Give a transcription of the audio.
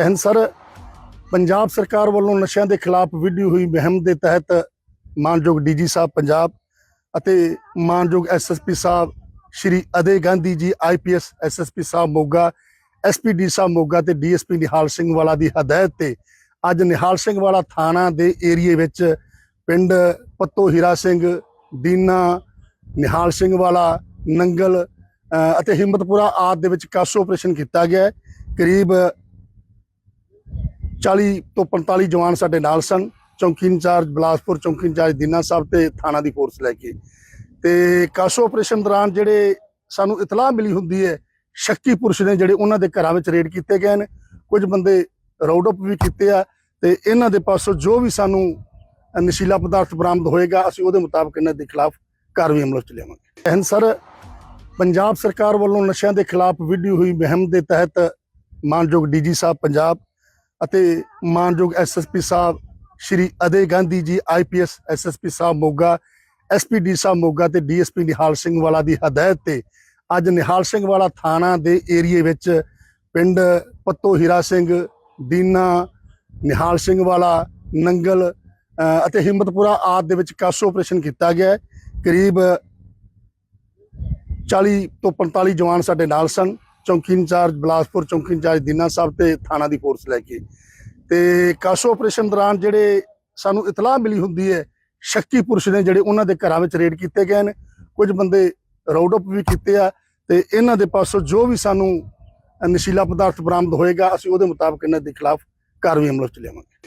ਹੈ ਸਰ, ਪੰਜਾਬ ਸਰਕਾਰ ਵੱਲੋਂ ਨਸ਼ਿਆਂ ਦੇ ਖਿਲਾਫ ਵਿੱਢੀ ਹੋਈ ਮੁਹਿੰਮ ਦੇ ਤਹਿਤ ਮਾਨਯੋਗ ਡੀਜੀ ਸਾਹਿਬ ਪੰਜਾਬ ਅਤੇ ਮਾਨਯੋਗ ਐਸਐਸਪੀ ਸਾਹਿਬ ਸ਼੍ਰੀ ਅਦੇ Gandhi ji IPS SSP sahib Moga SPD sahib Moga ਤੇ ਡੀਐਸਪੀ ਨਿਹਾਲ ਸਿੰਘ ਵਾਲਾ ਦੀ ਹਦਾਇਤ ਤੇ ਅੱਜ ਨਿਹਾਲ ਸਿੰਘ ਵਾਲਾ ਥਾਣਾ ਦੇ ਏਰੀਏ ਵਿੱਚ ਪਿੰਡ ਪੱਤੋ ਹੀਰਾ ਸਿੰਘ ਦੀਨਾ ਨਿਹਾਲ ਸਿੰਘ ਵਾਲਾ, ਨੰਗਲ ਅਤੇ ਹਿੰਮਤਪੁਰਾ ਆਦ ਦੇ ਵਿੱਚ ਕਾਸ਼ ਆਪਰੇਸ਼ਨ ਕੀਤਾ ਗਿਆ ਕਰੀਬ 40 ਤੋਂ 45 ਜਵਾਨ ਸਾਡੇ ਨਾਲ ਸਨ। ਚੌਂਕੀ ਇੰਚਾਰਜ ਬਲਾਸਪੁਰ, ਚੌਂਕੀ ਇੰਚਾਰਜ ਦੀਨਾ ਸਾਹਿਬ ਤੇ ਥਾਣਾ ਦੀ ਫੋਰਸ ਲੈ ਕੇ। ਤੇ ਕਾਸੋ ਆਪਰੇਸ਼ਨ ਦੌਰਾਨ ਜਿਹੜੇ ਸਾਨੂੰ ਇਤਲਾਹ ਮਿਲੀ ਹੁੰਦੀ ਹੈ ਸ਼ੱਕੀ ਪੁਰਸ਼ ਨੇ ਜਿਹੜੇ ਉਹਨਾਂ ਦੇ ਘਰਾਂ ਵਿੱਚ ਰੇਡ ਕੀਤੇ ਗਏ ਨੇ। ਕੁਝ ਬੰਦੇ ਰਾਊਂਡ ਅਪ ਵੀ ਕੀਤੇ ਆ ਤੇ ਇਹਨਾਂ ਦੇ ਪਾਸੋਂ ਜੋ ਵੀ ਸਾਨੂੰ ਨਸ਼ੀਲਾ ਪਦਾਰਥ ਬਰਾਮਦ ਹੋਏਗਾ, ਅਸੀਂ ਉਹਦੇ ਮੁਤਾਬਕ ਇਹਨਾਂ ਦੇ ਖਿਲਾਫ ਕਾਰਵਾਈ ਅਮਲ ਵਿੱਚ ਲਿਆਵਾਂਗੇ। ਅਹਿੰ ਸਰ, ਪੰਜਾਬ ਸਰਕਾਰ ਵੱਲੋਂ ਨਸ਼ਿਆਂ ਦੇ ਖਿਲਾਫ ਵਿੱਢੀ ਹੋਈ ਮੁਹਿੰਮ ਦੇ ਤਹਿਤ ਮਾਨਯੋਗ ਡੀਜੀ ਸਾਹਿਬ, ਪੰਜਾਬ ਅਤੇ ਮਾਨਯੋਗ ਐਸਐਸਪੀ ਸਾਹਿਬ, ਸ਼੍ਰੀ ਅਦੇ Gandhi ji IPS SSP sahib Moga SPD sahib Moga ਤੇ ਡੀਐਸਪੀ ਨਿਹਾਲ ਸਿੰਘ ਵਾਲਾ ਦੀ ਹਦਾਇਤ ਤੇ ਅੱਜ ਨਿਹਾਲ ਸਿੰਘ ਵਾਲਾ ਥਾਣਾ ਦੇ ਏਰੀਏ ਵਿੱਚ ਪਿੰਡ ਪੱਤੋ ਹੀਰਾ ਸਿੰਘ, ਦੀਨਾ, ਨਿਹਾਲ ਸਿੰਘ ਵਾਲਾ, ਨੰਗਲ ਅਤੇ ਹਿੰਮਤਪੁਰਾ ਆਦ ਦੇ ਵਿੱਚ ਕਾਸੋ ਆਪਰੇਸ਼ਨ ਕੀਤਾ ਗਿਆ ਕਰੀਬ 40 ਤੋਂ 45 ਜਵਾਨ ਸਾਡੇ ਨਾਲ ਸਨ। ਚੌਂਕੀ ਇੰਚਾਰਜ, ਬਲਾਸਪੁਰ ਚੌਂਕੀ ਇੰਚਾਰਜ ਦੀਨਾ ਸਾਹਿਬ ਤੇ ਥਾਣਾ ਦੀ ਫੋਰਸ ਲੈ ਕੇ। ਤੇ ਕਾਸੋ ਆਪਰੇਸ਼ਨ ਦੌਰਾਨ ਜਿਹੜੇ ਸਾਨੂੰ ਇਤਲਾਹ ਮਿਲੀ ਹੁੰਦੀ ਹੈ, ਸ਼ੱਕੀ ਪੁਰਸ਼ ਨੇ ਜਿਹੜੇ ਉਹਨਾਂ ਦੇ ਘਰਾਂ ਵਿੱਚ ਰੇਡ ਕੀਤੇ ਗਏ ਨੇ। ਕੁਝ ਬੰਦੇ ਰਾਊਂਡ ਅਪ ਵੀ ਕੀਤੇ ਆ ਤੇ ਇਹਨਾਂ ਦੇ ਪਾਸੋਂ ਜੋ ਵੀ ਸਾਨੂੰ ਨਸ਼ੀਲਾ ਪਦਾਰਥ ਬਰਾਮਦ ਹੋਏਗਾ, ਅਸੀਂ ਉਹਦੇ ਮੁਤਾਬਕ ਇਹਨਾਂ ਦੇ ਖਿਲਾਫ ਕਾਰਵਾਈ ਅਮਲ ਵਿੱਚ ਲਿਆਵਾਂਗੇ।